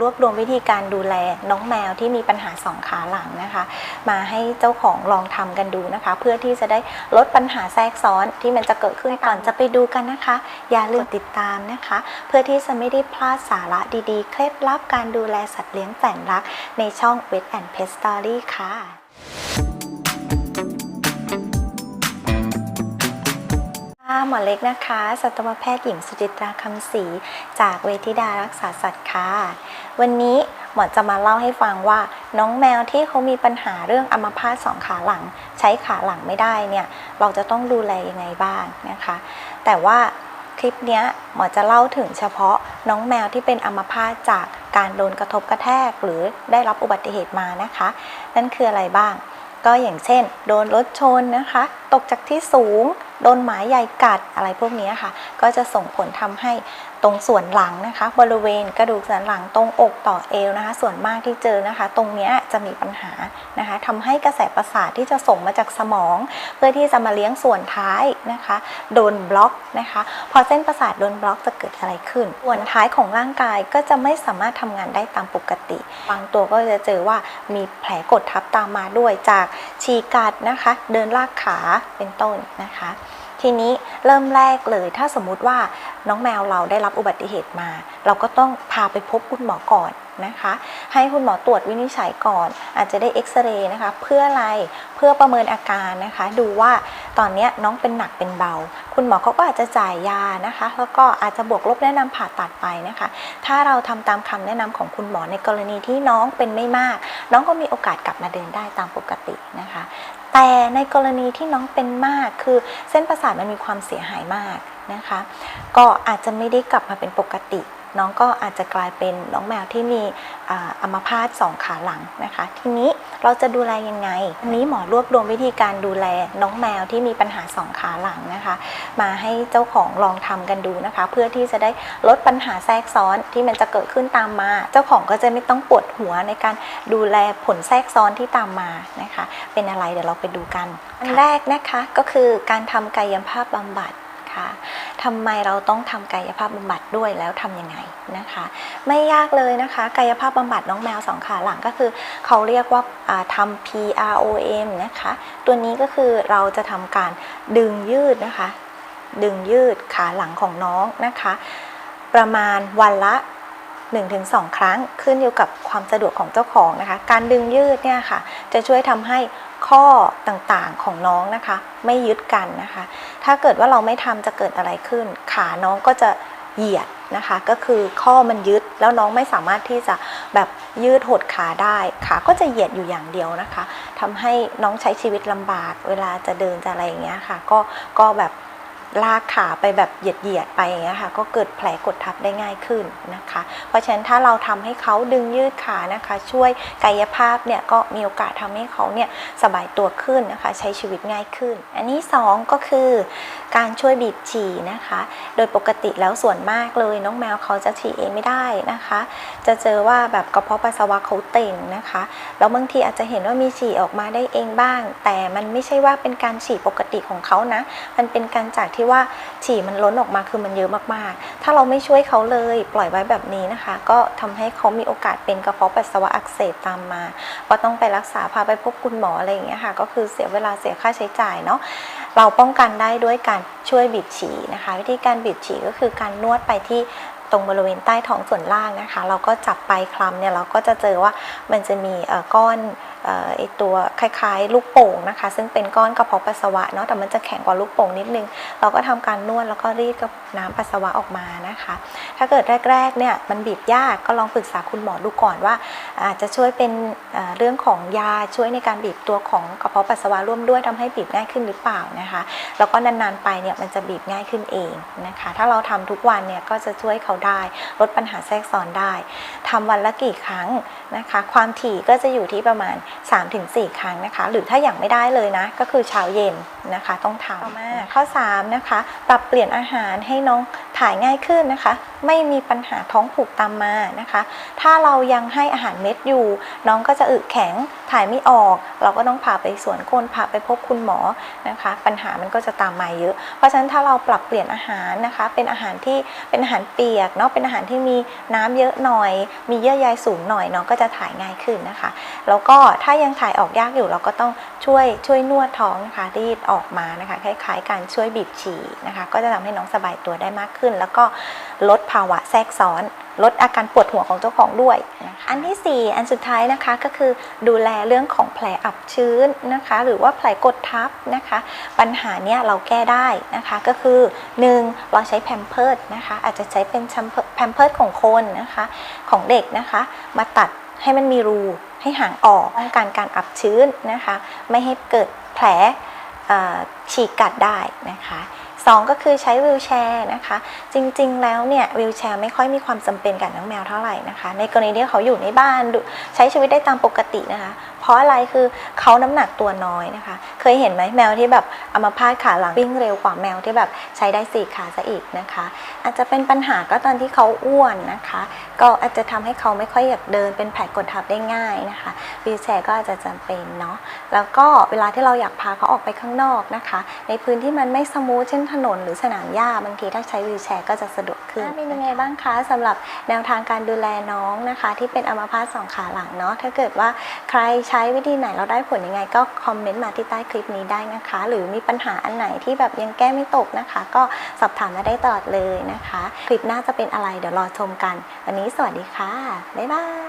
รวบรวมวิธีการดูแลน้องแมวที่มีปัญหาสองขาหลังนะคะ มาให้เจ้าของลองทำกันดูนะคะ เพื่อที่จะได้ลดปัญหาแทรกซ้อนที่มันจะเกิดขึ้นก่อนจะไปดูกันนะคะ อย่าลืมติดตามนะคะ เพื่อที่จะไม่ได้พลาดสาระดีๆ เคล็ดลับการดูแลสัตว์เลี้ยงแสนรัก ในช่อง Vet and Pet Story ค่ะ หมอเล็กนะคะ สัตวแพทย์หญิงสุจิตราคำศรีจากเวทิดารักษาสัตว์ค่ะ วันนี้หมอจะมาเล่าให้ฟังว่าน้องแมวที่เขามีปัญหาเรื่องอัมพาตสองขาหลัง ใช้ขาหลังไม่ได้เนี่ย เราจะต้องดูแลยังไงบ้างนะคะ แต่ว่าคลิปนี้หมอจะเล่าถึงเฉพาะน้องแมวที่เป็นอัมพาตจากการโดนกระทบกระแทกหรือได้รับอุบัติเหตุมานะคะ นั่นคืออะไรบ้าง ก็อย่างเช่น โดนรถชนนะคะ ตกจากที่สูง โดนหมาใหญ่กัดอะไรพวกนี้ค่ะ ก็จะส่งผลทำให้ตรงส่วนหลังนะคะ บริเวณกระดูกสันหลังตรงอกต่อเอวนะคะ ส่วนมากที่เจอนะคะ ตรงเนี้ย จะมีปัญหานะคะทำให้กระแสประสาทที่จะส่งมาจากสมอง เพื่อที่จะมาเลี้ยงส่วนท้ายนะคะ โดนบล็อกนะคะ พอเส้นประสาทโดนบล็อกจะเกิดอะไรขึ้น ส่วนท้ายของร่างกายก็จะไม่สามารถทำงานได้ตามปกติบางตัวก็จะเจอว่ามีแผลกดทับตามมาด้วยจากฉีกกัดนะคะ เดินลากขาเป็นต้นนะคะ ทีนี้เริ่มแรกเลย ถ้าสมมุติว่าน้องแมวเราได้รับอุบัติเหตุมา เราก็ต้องพาไปพบคุณหมอก่อนนะคะ ให้คุณหมอตรวจวินิจฉัยก่อน อาจจะได้เอ็กซเรย์นะคะ เพื่ออะไรเพื่อประเมินอาการนะคะ ดูว่าตอนนี้น้องเป็นหนักเป็นเบา คุณหมอเขาก็อาจจะจ่ายยานะคะ แล้วก็อาจจะบวกลบแนะนำผ่าตัดไปนะคะ ถ้าเราทำตามคำแนะนำของคุณหมอในกรณีที่น้องเป็นไม่มาก น้องก็มีโอกาสกลับมาเดินได้ตามปกตินะคะ แต่ในกรณีที่น้องเป็นมากคือเส้นประสาทมันมีความเสียหายมากนะคะ ก็อาจจะไม่ได้กลับมาเป็นปกติ น้องก็อาจจะกลายเป็นน้องแมวที่มีอ่าอัมพาตสองขาหลังนะคะ ทีนี้เราจะดูแลยังไงอันนี้หมอรวบรวมวิธีการดูแลน้องแมวที่มีปัญหาสองขาหลังนะคะ มาให้เจ้าของลองทำกันดูนะคะ เพื่อที่จะได้ลดปัญหาแทรกซ้อนที่มันจะเกิดขึ้นตามมา เจ้าของก็จะไม่ต้องปวดหัวในการดูแลผลแทรกซ้อนที่ตามมานะคะ เป็นอะไรเดี๋ยวเราไปดูกัน อันแรกนะคะก็คือการทำกายภาพบำบัด คะทำไมเราต้องทำกายภาพบำบัดด้วยแล้วทำยังไงนะคะ ไม่ยากเลยนะคะ กายภาพบำบัดน้องแมวสองขาหลังก็คือเขาเรียกว่าอ่าทำ PROM นะคะ ตัวนี้ก็คือเราจะทำการดึงยืดนะคะ ดึงยืดขาหลังของน้องนะคะ ประมาณวันละ 1-2 ครั้งขึ้นอยู่กับความสะดวกของเจ้าของนะคะ การดึงยืดเนี่ยค่ะจะช่วยทำให้ข้อต่างๆของน้องนะคะ ไม่ยึดกันนะคะ ถ้าเกิดว่าเราไม่ทำจะเกิดอะไรขึ้น ขาน้องก็จะเหยียดนะคะ ก็คือข้อมันยึดแล้วน้องไม่สามารถที่จะแบบยืดหดขาได้ ขาก็จะเหยียดอยู่อย่างเดียวนะคะทำให้น้องใช้ชีวิตลำบาก เวลาจะเดินจะอะไรอย่างเงี้ยค่ะ ก็ก็แบบ ลากขาไปแบบเหยียดๆไปอย่างเงี้ยค่ะ ก็เกิดแผลกดทับได้ง่ายขึ้นนะคะ เพราะฉะนั้นถ้าเราทำให้เขาดึงยืดขานะคะ ช่วยกายภาพเนี่ยก็มีโอกาสทำให้เขาเนี่ยสบายตัวขึ้นนะคะ ใช้ชีวิตง่ายขึ้น อันนี้สองก็คือ การช่วยบีบฉี่นะคะ โดยปกติแล้วส่วนมากเลยน้องแมวเขาจะฉี่เองไม่ได้นะคะ จะเจอว่าแบบกระเพาะปัสสาวะเขาเต่งนะคะแล้วบางทีอาจจะเห็นว่ามีฉี่ออกมาได้เองบ้าง แต่มันไม่ใช่ว่าเป็นการฉี่ปกติของเขานะ มันเป็นการจากที่ว่าฉี่มันล้นออกมาคือมันเยอะมากๆ ถ้าเราไม่ช่วยเขาเลยปล่อยไว้แบบนี้นะคะ ก็ทำให้เขามีโอกาสเป็นกระเพาะปัสสาวะอักเสบตามมา ก็ต้องไปรักษาพาไปพบคุณหมออะไรอย่างเงี้ยค่ะ ก็คือเสียเวลาเสียค่าใช้จ่ายเนาะเราป้องกันได้ด้วยการช่วยบีบฉี่นะคะ วิธีการบีบฉี่ก็คือการนวดไปที่ตรงบริเวณใต้ท้องส่วนล่างนะคะ เราก็จับไปคลำเนี่ยเราก็จะเจอว่ามันจะมีเอ่อก้อนไอตัวคล้ายๆ ลูกโป่งนะคะ ซึ่งเป็นก้อนกระเพาะปัสสาวะเนาะแต่มันจะแข็งกว่าลูกโป่งนิดนึง เราก็ทำการนวดแล้วก็รีดกับน้ำปัสสาวะออกมานะคะ ถ้าเกิดแรกๆเนี่ยมันบีบยากก็ลองปรึกษาคุณหมอดูก่อนว่า อาจจะช่วยเป็นเเรื่องของยาช่วยในการบีบตัวของกระเพาะปัสสาวะร่วมด้วยทำให้บีบง่ายขึ้นหรือเปล่านะคะ แล้วก็นานๆไปเนี่ยมันจะบีบง่ายขึ้นเองนะคะ ถ้าเราทำทุกวันเนี่ยก็จะช่วยเขาได้ลดปัญหาแทรกซ้อนได้ทำวันละกี่ครั้งนะคะ ความถี่ก็จะอยู่ที่ประมาณ3-4 ครั้งนะคะ หรือถ้าอย่างไม่ได้เลยนะ ก็คือเช้าเย็นนะคะ ต้องทำต่อมาข้อ3นะคะ ปรับเปลี่ยนอาหารให้น้องท ถ่ายง่ายขึ้นนะคะ ไม่มีปัญหาท้องผูกตามมานะคะ ถ้าเรายังให้อาหารเม็ดอยู่ น้องก็จะอึแข็งถ่ายไม่ออก เราก็ต้องพาไปสวนก้นพาไปพบคุณหมอนะคะ ปัญหามันก็จะตามมาเยอะ เพราะฉะนั้นถ้าเราปรับเปลี่ยนอาหารนะคะ เป็นอาหารที่เป็นอาหารเปียกเนาะเป็นอาหารที่มีน้ำเยอะหน่อย มีเยื่อใยสูงหน่อยน้องก็จะถ่ายง่ายขึ้นนะคะ แล้วก็ถ้ายังถ่ายออกยากอยู่เราก็ต้องช่วยช่วยนวดท้องนะคะรีดออกมานะคะคล้ายๆ การช่วยบีบฉี่นะคะ ก็จะทำให้น้องสบายตัวได้มากขึ้นแล้วก็ลดภาวะแทรกซ้อน ลดอาการปวดหัวของเจ้าของด้วยนะคะอันที่ 4 อันสุดท้ายนะคะก็คือดูแลเรื่องของแผลอับชื้นนะคะ หรือว่าแผลกดทับนะคะ ปัญหาเนี้ยเราแก้ได้นะคะก็คือ 1. เราใช้แพมเพิร์ดนะคะ อาจจะใช้เป็นแพมเพิร์ดของคนนะคะของเด็กนะคะ มาตัดให้มันมีรูให้ห่างออกป้องกันการอับชื้นนะคะ ไม่ให้เกิดแผลฉีกกัดได้นะคะ สองก็คือใช้วีลแชร์นะคะ จริงๆ แล้วเนี่ยวีลแชร์ไม่ค่อยมีความจำเป็นกับน้องแมวเท่าไหร่นะคะ ในกรณีที่เขาอยู่ในบ้านใช้ชีวิตได้ตามปกตินะคะ ราะอะไรคือเขาน้ำหนักตัวน้อยนะคะ เคยเห็นไหมแมวที่แบบเอามาพาดขาหลังวิ่งเร็วกว่าแมวที่แบบใช้ได้สี่ขาซะอีกนะคะ อาจจะเป็นปัญหาก็ตอนที่เขาอ้วนนะคะ ก็อาจจะทำให้เขาไม่ค่อยอยากเดินเป็นแผลกดทับได้ง่ายนะคะวีลแชร์ก็อาจจะจำเป็นเนาะแล้วก็เวลาที่เราอยากพาเขาออกไปข้างนอกนะคะ ในพื้นที่มันไม่สมูทเช่นถนนหรือสนามหญ้าบางทีถ้าใช้วีลแชร์ก็จะสะดวกขึ้นเป็นยังไงบ้างคะสำหรับแนวทางการดูแลน้องนะคะ ที่เป็นอัมพาตสองขาหลังเนาะถ้าเกิดว่าใครใช้วิธีไหนเราได้ผลยังไง ก็คอมเมนต์มาที่ใต้คลิปนี้ได้นะคะ หรือมีปัญหาอันไหนที่แบบยังแก้ไม่ตกนะคะ ก็สอบถามมาได้ตลอดเลยนะคะ คลิปหน้าจะเป็นอะไรเดี๋ยวรอชมกัน วันนี้สวัสดีค่ะ บ๊ายบาย